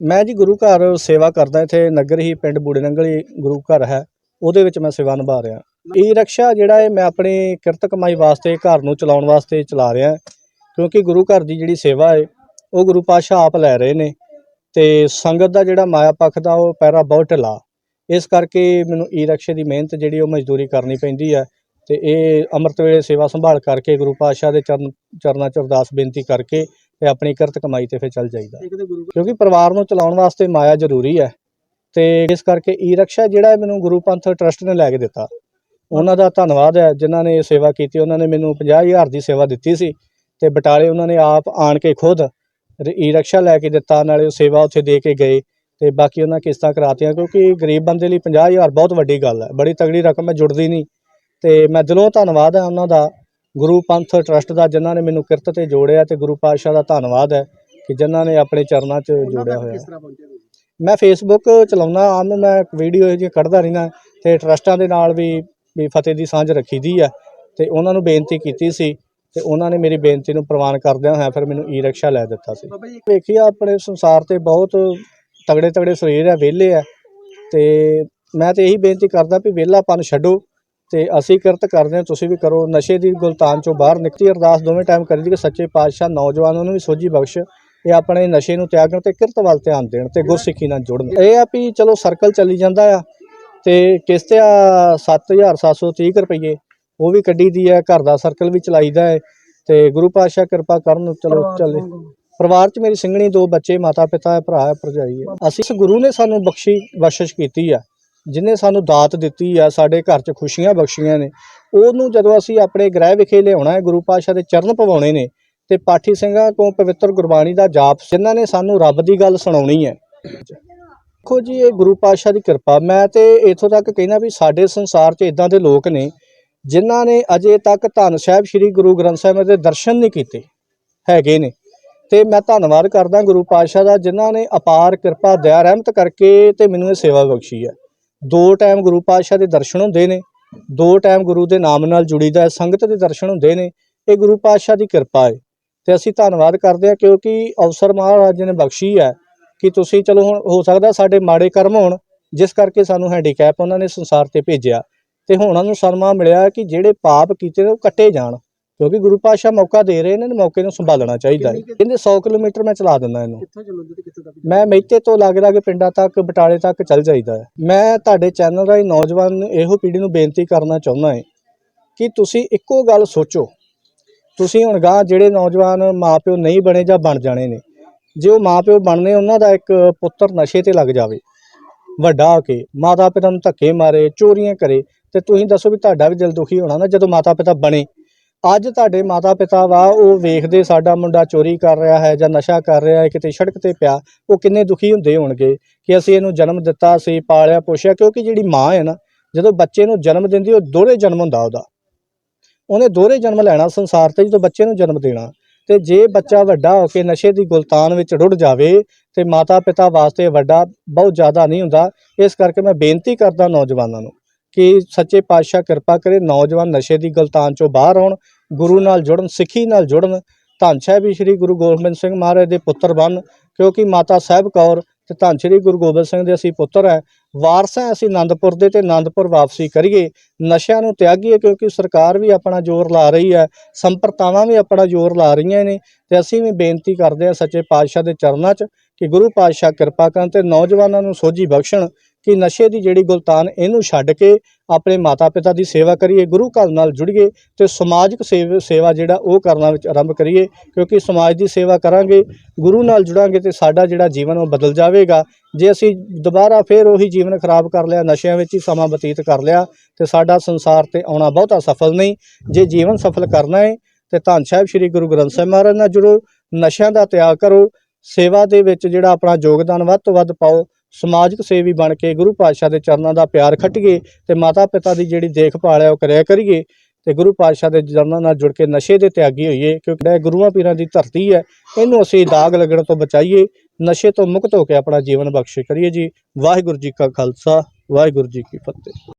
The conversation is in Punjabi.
ਮੈਂ ਜੀ ਗੁਰੂ ਘਰ ਸੇਵਾ ਕਰਦਾ ਇੱਥੇ, ਨਗਰ ਹੀ, ਪਿੰਡ ਬੂੜੇ ਨੰਗਲੀ ਗੁਰੂ ਘਰ ਹੈ, ਉਹਦੇ ਵਿੱਚ ਮੈਂ ਸੇਵਾ ਨਿਭਾ ਰਿਹਾ। ਈ ਰਕਸ਼ਾ ਜਿਹੜਾ ਹੈ ਮੈਂ ਆਪਣੀ ਕਿਰਤ ਕਮਾਈ ਵਾਸਤੇ, ਘਰ ਨੂੰ ਚਲਾਉਣ ਵਾਸਤੇ ਚਲਾ ਰਿਹਾ ਕਿਉਂਕਿ ਗੁਰੂ ਘਰ ਦੀ ਜਿਹੜੀ ਸੇਵਾ ਹੈ, ਉਹ ਗੁਰੂ ਪਾਤਸ਼ਾਹ ਆਪ ਲੈ ਰਹੇ ਨੇ ਤੇ ਸੰਗਤ ਦਾ ਜਿਹੜਾ ਮਾਇਆ ਪੱਖ ਦਾ ਉਹ ਪੈਰਾ ਬਹੁਤ ਢਿੱਲਾ। ਇਸ ਕਰਕੇ ਮੈਨੂੰ ਈ ਰਕਸ਼ੇ ਦੀ ਮਿਹਨਤ ਜਿਹੜੀ ਉਹ ਮਜ਼ਦੂਰੀ ਕਰਨੀ ਪੈਂਦੀ ਹੈ ਤੇ ਇਹ ਅੰਮ੍ਰਿਤ ਵੇਲੇ ਸੇਵਾ ਸੰਭਾਲ ਕਰਕੇ ਗੁਰੂ ਪਾਤਸ਼ਾਹ ਦੇ ਚਰਨ, ਚਰਨਾਂ 'ਚ ਅਰਦਾਸ ਬੇਨਤੀ ਕਰਕੇ ਤੇ ਆਪਣੀ ਕਿਰਤ ਕਮਾਈ ਤੇ ਫਿਰ ਚੱਲ ਜਾਈਦਾ। ਕਿਉਂਕਿ ਪਰਿਵਾਰ ਨੂੰ ਚਲਾਉਣ ਵਾਸਤੇ ਮਾਇਆ ਜ਼ਰੂਰੀ ਹੈ ਤੇ ਇਸ ਕਰਕੇ ਈ ਰਕਸ਼ਾ ਜਿਹੜਾ ਮੈਨੂੰ ਗੁਰੂ ਪੰਥ ਟਰਸਟ ਨੇ ਲੈ ਕੇ ਦਿੱਤਾ। ਉਹਨਾਂ ਦਾ ਧੰਨਵਾਦ ਹੈ ਜਿਨ੍ਹਾਂ ਨੇ ਇਹ ਸੇਵਾ ਕੀਤੀ ਉਹਨਾਂ ਨੇ ਮੈਨੂੰ 50000 ਦੀ ਸੇਵਾ ਦਿੱਤੀ ਸੀ ਤੇ ਬਟਾਲੇ ਉਹਨਾਂ ਨੇ ਆਪ ਆਣ ਕੇ ਖੁਦ ਈ ਰਕਸ਼ਾ ਲੈ ਕੇ ਦਿੱਤਾ ਨਾਲੇ ਉਹ ਸੇਵਾ ਉੱਥੇ ਦੇ ਕੇ ਗਏ ਤੇ ਬਾਕੀ ਉਹਨਾਂ ਕਿਸ਼ਤਾਂ ਕਰਾਤੀਆਂ ਕਿਉਂਕਿ ਗਰੀਬ ਬੰਦੇ ਲਈ 50000 ਬਹੁਤ ਵੱਡੀ ਗੱਲ ਹੈ। ਬੜੀ ਤਗੜੀ ਰਕਮ ਹੈ ਜੁੜਦੀ ਨਹੀਂ ਤੇ ਮੈਂ ਦਿਲੋਂ ਧੰਨਵਾਦ ਹੈ ਉਹਨਾਂ ਦਾ ਗੁਰੂ ਪੰਥ ਟਰਸਟ ਦਾ ਜਿਨ੍ਹਾਂ ਨੇ ਮੈਨੂੰ ਕਿਰਤ ਤੇ ਜੋੜਿਆ ਤੇ ਗੁਰੂ ਪਾਤਸ਼ਾਹ ਦਾ ਧੰਨਵਾਦ ਹੈ ਕਿ ਜਿਨ੍ਹਾਂ ਨੇ ਆਪਣੇ ਚਰਨਾਂ 'ਚ ਜੋੜਿਆ ਹੋਇਆ। ਮੈਂ ਫੇਸਬੁੱਕ ਚਲਾਉਣਾ ਆਮ ਮੈਂ ਵੀਡੀਓ ਇਹ ਜਿਹੀ ਕੱਢਦਾ ਰਹਿਣਾ ਤੇ ਟਰਸਟਾਂ ਦੇ ਨਾਲ ਵੀ ਵੀ ਫਤਿਹ ਦੀ ਸਾਂਝ ਰੱਖੀਦੀ ਆ ਤੇ ਉਹਨਾਂ ਨੂੰ ਬੇਨਤੀ ਕੀਤੀ ਸੀ ਤੇ ਉਹਨਾਂ ਨੇ ਮੇਰੀ ਬੇਨਤੀ ਨੂੰ ਪ੍ਰਵਾਨ ਕਰਦਿਆਂ ਹੋਇਆ ਫਿਰ ਮੈਨੂੰ ਈ ਰਿਕਸ਼ਾ ਲੈ ਦਿੱਤਾ ਸੀ। ਜੀ ਵੇਖੀ ਆ ਆਪਣੇ ਸੰਸਾਰ ਤੇ ਬਹੁਤ ਤਗੜੇ ਤਗੜੇ ਸਰੀਰ ਆ ਵਿਹਲੇ ਆ ਤੇ ਮੈਂ ਤੇ ਇਹੀ ਬੇਨਤੀ ਕਰਦਾ ਵੀ ਵਿਹਲਾਪਨ ਛੱਡੋ ਤੇ ਅਸੀਂ ਕਿਰਤ ਕਰਦੇ ਹਾਂ ਤੁਸੀਂ ਵੀ ਕਰੋ। ਨਸ਼ੇ ਦੀ ਗੁਲਤਾਨ ਚੋਂ ਬਾਹਰ ਨਿਕਲੀ। ਅਰਦਾਸ ਦੋਵੇਂ ਟਾਈਮ ਕਰੀਦੀ ਕਿ ਸੱਚੇ ਪਾਤਸ਼ਾਹ ਨੌਜਵਾਨਾਂ ਨੂੰ ਵੀ ਸੋਝੀ ਬਖਸ਼ ਇਹ ਆਪਣੇ ਨਸ਼ੇ ਨੂੰ ਤਿਆਗਣ ਤੇ ਕਿਰਤ ਵੱਲ ਧਿਆਨ ਦੇਣ ਤੇ ਗੁਰਸਿੱਖੀ ਨਾਲ ਜੁੜਨ। ਇਹ ਆ ਵੀ ਚਲੋ ਸਰਕਲ ਚੱਲੀ ਜਾਂਦਾ ਆ ਤੇ ਕਿਸ਼ਤ ਆ 7730 ਰੁਪਏ ਉਹ ਵੀ ਕੱਢੀ ਦੀ ਹੈ ਘਰ ਦਾ ਸਰਕਲ ਵੀ ਚਲਾਈਦਾ ਹੈ ਤੇ ਗੁਰੂ ਪਾਤਸ਼ਾਹ ਕਿਰਪਾ ਕਰਨ ਚਲੋ ਚੱਲੇ। ਪਰਿਵਾਰ 'ਚ ਮੇਰੀ ਸਿੰਘਣੀ ਦੋ ਬੱਚੇ ਮਾਤਾ ਪਿਤਾ ਭਰਾ ਭਰਜਾਈ ਹੈ। ਅਸੀਂ ਇਸ ਗੁਰੂ ਨੇ ਸਾਨੂੰ ਬਖਸ਼ੀ ਬਖਸ਼ਿਸ਼ ਕੀਤੀ ਆ। ਜਿਨੇ ਸਾਨੂੰ ਦਾਤ ਦਿੱਤੀ ਆ, ਸਾਡੇ ਘਰ 'ਚ ਖੁਸ਼ੀਆਂ ਬਖਸ਼ੀਆਂ ਨੇ, ਉਹਨੂੰ ਜਦੋਂ ਅਸੀਂ ਆਪਣੇ ਗ੍ਰਹਿ ਵਿਖੇ ਲਿਆਉਣਾ ਹੈ, ਗੁਰੂ ਪਾਤਸ਼ਾਹ ਦੇ ਚਰਨ ਪਵਾਉਣੇ ਨੇ, ਤੇ ਪਾਠੀ ਸਿੰਘਾਂ ਕੋਲ ਪਵਿੱਤਰ ਗੁਰਬਾਣੀ ਦਾ ਜਾਪ, ਜਿਨ੍ਹਾਂ ਨੇ ਸਾਨੂੰ ਰੱਬ ਦੀ ਗੱਲ ਸੁਣਾਉਣੀ ਹੈ। ਦੇਖੋ ਜੀ, ਇਹ ਗੁਰੂ ਪਾਤਸ਼ਾਹ ਦੀ ਕਿਰਪਾ, ਮੈਂ ਤੇ ਇਥੋਂ ਤੱਕ ਕਹਿਣਾ ਵੀ ਸਾਡੇ ਸੰਸਾਰ 'ਚ ਇਦਾਂ ਦੇ ਲੋਕ ਨੇ, ਜਿਨ੍ਹਾਂ ਨੇ ਅਜੇ ਤੱਕ ਧੰਨ ਸਾਹਿਬ ਸ੍ਰੀ ਗੁਰੂ ਗ੍ਰੰਥ ਸਾਹਿਬ ਦੇ ਦਰਸ਼ਨ ਨਹੀਂ ਕੀਤੇ, ਹੈਗੇ ਨੇ। ਤੇ ਮੈਂ ਧੰਨਵਾਦ ਕਰਦਾ ਗੁਰੂ ਪਾਤਸ਼ਾਹ ਦਾ, ਜਿਨ੍ਹਾਂ ਨੇ ਅਪਾਰ ਕਿਰਪਾ, ਦਇਆ ਰਹਿਮਤ ਕਰਕੇ ਤੇ ਮੈਨੂੰ ਇਹ ਸੇਵਾ ਬਖਸ਼ੀ ਹੈ। ਦੋ ਟਾਈਮ ਗੁਰੂ ਪਾਤਸ਼ਾਹ ਦੇ ਦਰਸ਼ਨ ਹੁੰਦੇ ਨੇ, ਦੋ ਟਾਈਮ ਗੁਰੂ ਦੇ ਨਾਮ ਨਾਲ ਜੁੜੀਦਾ ਹੈ ਸੰਗਤ ਦੇ ਦਰਸ਼ਨ ਹੁੰਦੇ ਨੇ, ਇਹ ਗੁਰੂ ਪਾਤਸ਼ਾਹ ਦੀ ਕਿਰਪਾ ਹੈ ਤੇ ਅਸੀਂ ਧੰਨਵਾਦ ਕਰਦੇ ਹਾਂ ਕਿਉਂਕਿ ਅਵਸਰ ਮਹਾਰਾਜ ਜੀ ਨੇ ਬਖਸ਼ੀ ਹੈ ਕਿ ਤੁਸੀਂ ਚਲੋ ਹੁਣ ਹੋ ਸਕਦਾ ਸਾਡੇ ਮਾੜੇ ਕਰਮ ਹੋਣ, ਜਿਸ ਕਰਕੇ ਸਾਨੂੰ ਹੈਂਡੀਕੈਪ ਉਹਨਾਂ ਨੇ ਸੰਸਾਰ ਤੇ ਭੇਜਿਆ। ਤੇ ਹੁਣ ਉਹਨਾਂ ਨੂੰ ਸਨਮਾਨ ਮਿਲਿਆ ਕਿ ਜਿਹੜੇ ਪਾਪ ਕੀਤੇ ਨੇ ਉਹ ਕੱਟੇ ਜਾਣ। ਕਿਉਂਕਿ ਗੁਰੂ ਪਾਤਸ਼ਾਹ ਮੌਕਾ ਦੇ ਰਹੇ ਨੇ ਮੌਕੇ ਨੂੰ ਸੰਭਾਲਣਾ ਚਾਹੀਦਾ ਹੈ। ਕਹਿੰਦੇ 100 ਕਿਲੋਮੀਟਰ ਮੈਂ ਚਲਾ ਦਿੰਦਾ ਇਹਨੂੰ। ਕਿੱਥੋਂ ਚੱਲੋਗੇ ਤੇ ਕਿੱਥੋਂ ਤੱਕ ਮੈਂ ਮਹਿਤੇ ਤੋਂ ਲੱਗ ਲੱਗ ਪਿੰਡਾਂ ਤੱਕ ਬਟਾਲੇ ਤੱਕ ਚੱਲ ਜਾਈਦਾ ਹੈ। ਮੈਂ ਤੁਹਾਡੇ ਚੈਨਲ ਰਾਹੀਂ ਨੌਜਵਾਨ ਇਹੋ ਪੀੜ੍ਹੀ ਨੂੰ ਬੇਨਤੀ ਕਰਨਾ ਚਾਹੁੰਦਾ ਹਾਂ ਕਿ ਤੁਸੀਂ ਇੱਕੋ ਗੱਲ ਸੋਚੋ। ਤੁਸੀਂ ਹੁਣ ਗਾਂ ਜਿਹੜੇ ਨੌਜਵਾਨ ਮਾਪਿਓ ਨਹੀਂ ਬਣੇ ਜਾਂ ਬਣ ਜਾਣੇ ਨੇ ਜੇ ਉਹ ਮਾਪਿਓ ਬਣਨੇ ਉਹਨਾਂ ਦਾ ਇੱਕ ਪੁੱਤਰ ਨਸ਼ੇ ਤੇ ਲੱਗ ਜਾਵੇ। ਵੱਡਾ ਹੋ ਕੇ ਮਾਤਾ ਪਿਤਾ ਨੂੰ ਧੱਕੇ ਮਾਰੇ ਚੋਰੀਆਂ ਕਰੇ ਤੇ ਤੁਸੀਂ ਦੱਸੋ ਵੀ ਤੁਹਾਡਾ ਵੀ ਦਿਲ ਦੁਖੀ ਹੋਣਾ ਨਾ ਜਦੋਂ ਮਾਤਾ ਪਿਤਾ ਬਣੇ। ਅੱਜ ਤੁਹਾਡੇ ਮਾਤਾ ਪਿਤਾ ਵਾ, ਉਹ ਵੇਖਦੇ ਸਾਡਾ ਮੁੰਡਾ ਚੋਰੀ ਕਰ ਰਿਹਾ ਹੈ ਜਾਂ ਨਸ਼ਾ ਕਰ ਰਿਹਾ ਹੈ, ਕਿਤੇ ਸੜਕ ਤੇ ਪਿਆ, ਉਹ ਕਿੰਨੇ ਦੁਖੀ ਹੁੰਦੇ ਹੋਣਗੇ ਕਿ ਅਸੀਂ ਇਹਨੂੰ ਜਨਮ ਦਿੱਤਾ ਸੀ ਪਾਲਿਆ, ਪੋਸ਼ਿਆ, ਕਿਉਂਕਿ ਜਿਹੜੀ ਮਾਂ ਹੈ ਨਾ, ਜਦੋਂ ਬੱਚੇ ਨੂੰ ਜਨਮ ਦਿੰਦੀ, ਉਹ ਦੋਹਰੇ ਜਨਮ ਹੁੰਦਾ ਉਹਦਾ। ਉਹਨੇ ਦੋਹਰੇ ਜਨਮ ਲੈਣਾ, ਸੰਸਾਰ ਤੇ ਜਦੋਂ ਬੱਚੇ ਨੂੰ ਜਨਮ ਦੇਣਾ, ਤੇ ਜੇ ਬੱਚਾ ਵੱਡਾ ਹੋ ਕੇ ਨਸ਼ੇ ਦੀ ਗੁਲਤਾਨ ਵਿੱਚ ਰੁੜ ਜਾਵੇ, ਤੇ ਮਾਤਾ ਪਿਤਾ ਵਾਸਤੇ ਵੱਡਾ ਬਹੁਤ ਜ਼ਿਆਦਾ ਨਹੀਂ ਹੁੰਦਾ, ਇਸ ਕਰਕੇ ਮੈਂ ਬੇਨਤੀ ਕਰਦਾ ਨੌਜਵਾਨਾਂ ਨੂੰ ਕਿ ਸੱਚੇ ਪਾਤਸ਼ਾਹ ਕਿਰਪਾ ਕਰੇ, ਨੌਜਵਾਨ ਨਸ਼ੇ ਦੀ ਗਲਤਾਨ ਚੋਂ ਬਾਹਰ ਆਉਣ, ਗੁਰੂ ਨਾਲ ਜੁੜਨ, ਸਿੱਖੀ ਨਾਲ ਜੁੜਨ, ਧੰਨ ਸਾਹਿਬ ਵੀ ਸ੍ਰੀ ਗੁਰੂ ਗੋਬਿੰਦ ਸਿੰਘ ਮਹਾਰਾਜ ਦੇ ਪੁੱਤਰ ਬਣ, ਕਿਉਂਕਿ ਮਾਤਾ ਸਾਹਿਬ ਕੌਰ ਤੇ ਧੰਨ ਸ੍ਰੀ ਗੁਰੂ ਗੋਬਿੰਦ ਸਿੰਘ ਦੇ ਅਸੀਂ ਪੁੱਤਰ ਹੈ। ਵਾਰਸ ਹੈ ਅਸੀਂ ਆਨੰਦਪੁਰ ਦੇ ਤੇ ਆਨੰਦਪੁਰ ਵਾਪਸੀ ਕਰੀਏ, ਨਸ਼ਿਆਂ ਨੂੰ ਤਿਆਗੀਏ, ਕਿਉਂਕਿ ਸਰਕਾਰ ਵੀ ਆਪਣਾ ਜ਼ੋਰ ਲਾ ਰਹੀ ਹੈ, ਸੰਪਰਤਾਵਾਂ ਵੀ ਆਪਣਾ ਜ਼ੋਰ ਲਾ ਰਹੀਆਂ ਨੇ ਤੇ ਅਸੀਂ ਵੀ ਬੇਨਤੀ ਕਰਦੇ ਹਾਂ ਸੱਚੇ ਪਾਤਸ਼ਾਹ ਦੇ ਚਰਨਾਂ 'ਚ ਕਿ ਗੁਰੂ ਪਾਤਸ਼ਾਹ ਕਿਰਪਾ ਕਰਨ ਤੇ ਨੌਜਵਾਨਾਂ ਨੂੰ ਸੋਝੀ ਬਖਸ਼ਣ ਕਿ ਨਸ਼ੇ ਦੀ ਜਿਹੜੀ ਗੁਲਤਾਨ ਇਹਨੂੰ ਛੱਡ ਕੇ ਆਪਣੇ ਮਾਤਾ ਪਿਤਾ ਦੀ ਸੇਵਾ ਕਰੀਏ, ਗੁਰੂ ਘਰ ਨਾਲ ਜੁੜੀਏ ਤੇ ਸਮਾਜਿਕ ਸੇਵ, ਸੇਵਾ ਜਿਹੜਾ ਉਹ ਕਰਨਾ ਵਿੱਚ ਆਰੰਭ ਕਰੀਏ, ਕਿਉਂਕਿ ਸਮਾਜ ਦੀ ਸੇਵਾ ਕਰਾਂਗੇ, ਗੁਰੂ ਨਾਲ ਜੁੜਾਂਗੇ ਤੇ ਸਾਡਾ ਜਿਹੜਾ ਜੀਵਨ ਉਹ ਬਦਲ ਜਾਵੇਗਾ। ਜੇ ਅਸੀਂ ਦੁਬਾਰਾ ਫੇਰ ਉਹੀ ਜੀਵਨ ਖਰਾਬ ਕਰ ਲਿਆ, ਨਸ਼ਿਆਂ ਵਿੱਚ ਹੀ ਸਮਾਂ ਬਤੀਤ ਕਰ ਲਿਆ, ਤੇ ਸਾਡਾ ਸੰਸਾਰ ਤੇ ਆਉਣਾ ਬਹੁਤਾ ਸਫਲ ਨਹੀਂ। ਜੇ ਜੀਵਨ ਸਫਲ ਕਰਨਾ ਹੈ, ਤੇ ਧੰਨ ਸਾਹਿਬ ਸ੍ਰੀ ਗੁਰੂ ਗ੍ਰੰਥ ਸਾਹਿਬ ਮਹਾਰਾਜ ਨਾਲ ਜੁੜੋ, ਨਸ਼ਿਆਂ ਦਾ ਤਿਆਗ ਕਰੋ, ਸੇਵਾ ਦੇ ਵਿੱਚ ਜਿਹੜਾ ਆਪਣਾ ਯੋਗਦਾਨ ਵੱਧ ਤੋਂ ਵੱਧ ਪਾਓ ਸਮਾਜਿਕ ਸੇਵੀ ਬਣ ਕੇ ਗੁਰੂ ਪਾਤਸ਼ਾਹ ਦੇ ਚਰਨਾਂ ਦਾ ਪਿਆਰ ਖੱਟੀਏ ਤੇ ਮਾਤਾ ਪਿਤਾ ਦੀ ਜਿਹੜੀ ਦੇਖਭਾਲ ਹੈ ਉਹ ਕਰਿਆ ਕਰੀਏ ਤੇ ਗੁਰੂ ਪਾਤਸ਼ਾਹ ਦੇ ਚਰਨਾਂ ਨਾਲ ਜੁੜ ਕੇ ਨਸ਼ੇ ਦੇ ਤਿਆਗੀ ਹੋਈਏ ਕਿਉਂਕਿ ਇਹ ਗੁਰੂਆਂ ਪੀਰਾਂ ਦੀ ਧਰਤੀ ਹੈ, ਇਹਨੂੰ ਅਸੀਂ ਦਾਗ ਲੱਗਣ ਤੋਂ ਬਚਾਈਏ, ਨਸ਼ੇ ਤੋਂ ਮੁਕਤ ਹੋ ਕੇ ਆਪਣਾ ਜੀਵਨ ਬਖਸ਼ੇ ਕਰੀਏ ਜੀ। ਵਾਹਿਗੁਰੂ ਜੀ ਕਾ ਖਾਲਸਾ, ਵਾਹਿਗੁਰੂ ਜੀ ਕੀ ਫਤਿਹ।